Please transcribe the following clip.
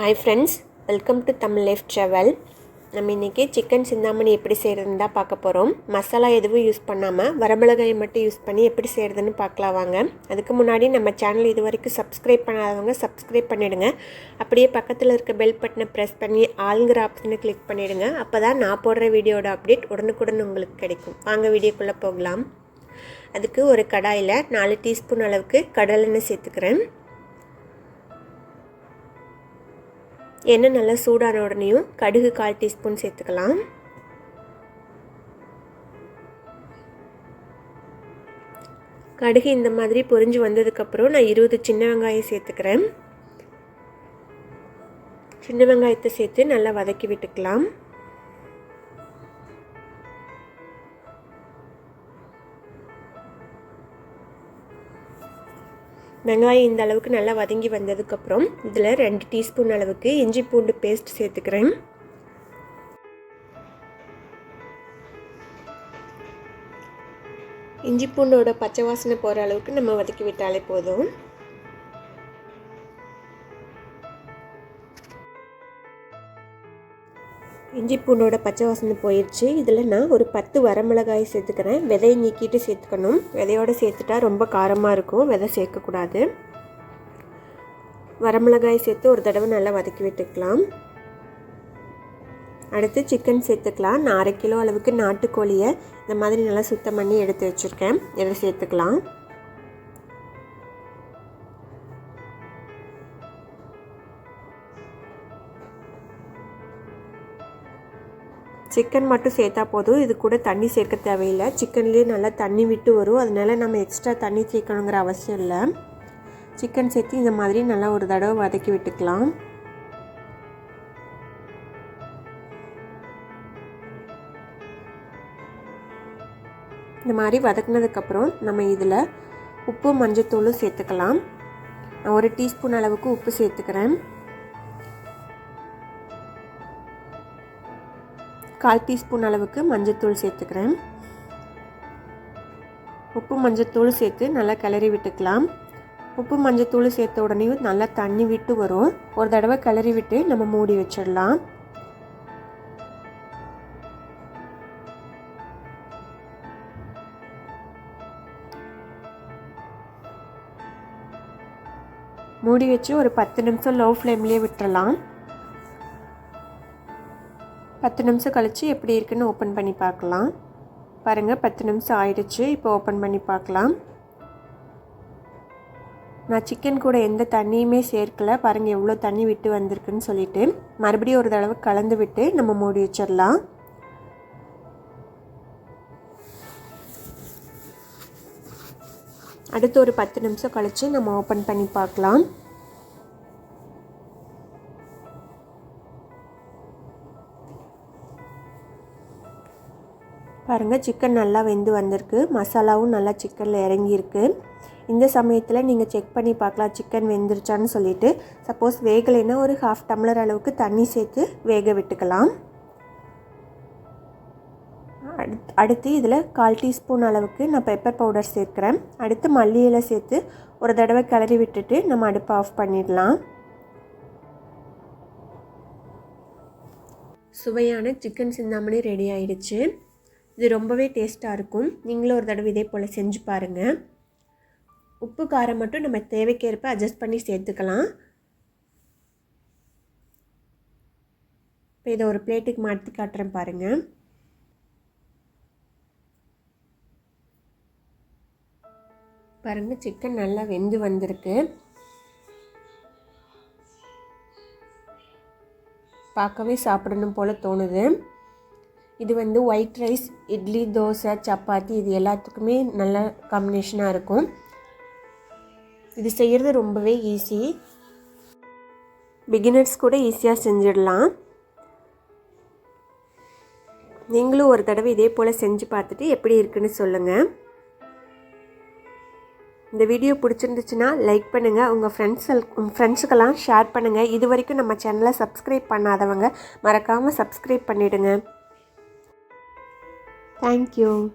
Hi friends welcome to Tamil life travel நம்ம இன்றைக்கி chicken Chintamani எப்படி செய்கிறதுன்னு தான் பார்க்க போகிறோம் மசாலா எதுவும் யூஸ் பண்ணாமல் வரமிளகாயை மட்டும் யூஸ் பண்ணி எப்படி செய்கிறதுன்னு பார்க்கலாம் வாங்க. அதுக்கு முன்னாடி நம்ம சேனல் இது வரைக்கும் சப்ஸ்கிரைப் பண்ணாதவங்க சப்ஸ்கிரைப் பண்ணிவிடுங்க அப்படியே பக்கத்தில் இருக்க பெல் பட்டனை ப்ரெஸ் பண்ணி ஆளுங்கிற ஆப்ஷனை கிளிக் பண்ணிவிடுங்க அப்போ தான் நான் போடுற வீடியோட அப்டேட் உடனுக்குடன் உங்களுக்கு கிடைக்கும். வாங்க வீடியோக்குள்ளே போகலாம். அதுக்கு ஒரு கடாயில் நாலு டீஸ்பூன் அளவுக்கு கடலெண்ணெய் சேர்த்துக்கிறேன். எண்ணெய் நல்லா சூடான உடனேயும் கடுகு கால் டீஸ்பூன் சேர்த்துக்கலாம். கடுகு இந்த மாதிரி பொரிஞ்சு வந்ததுக்கப்புறம் நான் இருபது சின்ன வெங்காயம் சேர்த்துக்கிறேன். சின்ன வெங்காயத்தை சேர்த்து நல்லா வதக்கி விட்டுக்கலாம். வெங்காயம் இந்த அளவுக்கு நல்லா வதங்கி வந்ததுக்கப்புறம் இதில் ரெண்டு டீஸ்பூன் அளவுக்கு இஞ்சி பூண்டு பேஸ்ட் சேர்த்துக்கிறேன். இஞ்சி பூண்டோட பச்சை வாசனை போகிற அளவுக்கு நம்ம வதக்கி விட்டாலே போதும். இஞ்சி பூண்டோட பச்சை வாசனை போயிடுச்சு இதில் நான் ஒரு பத்து வரமிளகாய் சேர்த்துக்கிறேன். விதையை நீக்கிட்டு சேர்த்துக்கணும். விதையோடு சேர்த்துட்டா ரொம்ப காரமாக இருக்கும். விதை சேர்க்கக்கூடாது. வரமிளகாய் சேர்த்து ஒரு தடவை நல்லா வதக்கி விட்டுக்கலாம். அடுத்து சிக்கன் சேர்த்துக்கலாம். நான் அரை கிலோ அளவுக்கு நாட்டுக்கோழியை இந்த மாதிரி நல்லா சுத்தம் பண்ணி எடுத்து வச்சுருக்கேன். இதை சேர்த்துக்கலாம். சிக்கன் மட்டும் சேர்த்தா போதும். இது கூட தண்ணி சேர்க்க தேவையில்லை. சிக்கன்லேயே நல்லா தண்ணி விட்டு வரும். அதனால நம்ம எக்ஸ்ட்ரா தண்ணி சேர்க்கணுங்கிற அவசியம் இல்லை. சிக்கன் சேர்த்து இந்த மாதிரி நல்லா ஒரு தடவை வதக்கி விட்டுக்கலாம். இந்த மாதிரி வதக்குனதுக்கப்புறம் நம்ம இதில் உப்பு மஞ்சத்தூளும் சேர்த்துக்கலாம். நான் ஒரு டீஸ்பூன் அளவுக்கு உப்பு சேர்த்துக்கிறேன். கால் டீஸ்பூன் அளவுக்கு மஞ்சத்தூள் சேர்த்துக்கிறேன். உப்பு மஞ்சத்தூள் சேர்த்து நல்லா கிளறி விட்டுக்கலாம். உப்பு மஞ்சத்தூள் சேர்த்த உடனே நல்லா தண்ணி விட்டு வரும். ஒரு தடவை கிளறி விட்டு நம்ம மூடி வச்சிடலாம். மூடி வச்சு ஒரு பத்து நிமிஷம் லோ ஃப்ளேம்லேயே விட்டுறலாம். பத்து நிமிஷம் கழித்து எப்படி இருக்குன்னு ஓப்பன் பண்ணி பார்க்கலாம். பாருங்கள் பத்து நிமிஷம் ஆயிடுச்சு. இப்போ ஓப்பன் பண்ணி பார்க்கலாம். நான் சிக்கன் கூட எந்த தண்ணியுமே சேர்க்கல. பாருங்கள் எவ்வளோ தண்ணி விட்டு வந்திருக்குன்னு சொல்லிட்டு. மறுபடியும் ஒரு தடவை கலந்து விட்டு நம்ம மூடி வச்சிடலாம். அடுத்து ஒரு பத்து நிமிஷம் கழித்து நம்ம ஓப்பன் பண்ணி பார்க்கலாம். பாருங்கள் சிக்கன் நல்லா வெந்து வந்திருக்கு. மசாலாவும் நல்லா சிக்கனில் இறங்கியிருக்கு. இந்த சமயத்தில் நீங்கள் செக் பண்ணி பார்க்கலாம் சிக்கன் வெந்துருச்சான்னு சொல்லிவிட்டு சப்போஸ் வேகலைன்னா ஒரு ஹாஃப் டம்ளர் அளவுக்கு தண்ணி சேர்த்து வேக விட்டுக்கலாம். அடுத்து இதில் கால் டீஸ்பூன் அளவுக்கு நான் பெப்பர் பவுடர் சேர்க்குறேன். அடுத்து மல்லி இலை சேர்த்து ஒரு தடவை கிளறி விட்டுட்டு நம்ம அடுப்பை ஆஃப் பண்ணிடலாம். சுவையான சிக்கன் சிந்தாமணி ரெடி ஆயிடுச்சு. இது ரொம்பவே டேஸ்ட்டாக இருக்கும். நீங்களும் ஒரு தடவை இதே போல் செஞ்சு பாருங்கள் உப்பு காரம் மட்டும் நம்ம தேவைக்கேற்ப அட்ஜஸ்ட் பண்ணி சேர்த்துக்கலாம். இப்போ இதை ஒரு பிளேட்டுக்கு மாற்றி காட்டுறேன் பாருங்கள் பாருங்கள் சிக்கன் நல்லா வெந்து வந்திருக்கு. பார்க்கவே சாப்பிடணும் போல் தோணுது. இது வந்து ஒயிட் ரைஸ் இட்லி தோசை சப்பாத்தி இது எல்லாத்துக்குமே நல்ல காம்பினேஷனாக இருக்கும். இது செய்கிறது ரொம்பவே ஈஸி பிகினர்ஸ் கூட ஈஸியாக செஞ்சிடலாம். நீங்களும் ஒரு தடவை இதே போல் செஞ்சு பார்த்துட்டு எப்படி இருக்குன்னு சொல்லுங்கள் இந்த வீடியோ பிடிச்சிருந்துச்சுன்னா லைக் பண்ணுங்கள் உங்கள் ஃப்ரெண்ட்ஸ் உங்கள் ஃப்ரெண்ட்ஸுக்கெல்லாம் ஷேர் பண்ணுங்கள் இது வரைக்கும் நம்ம சேனலை சப்ஸ்கிரைப் பண்ணாதவங்க மறக்காமல் சப்ஸ்கிரைப் பண்ணிவிடுங்க Thank you.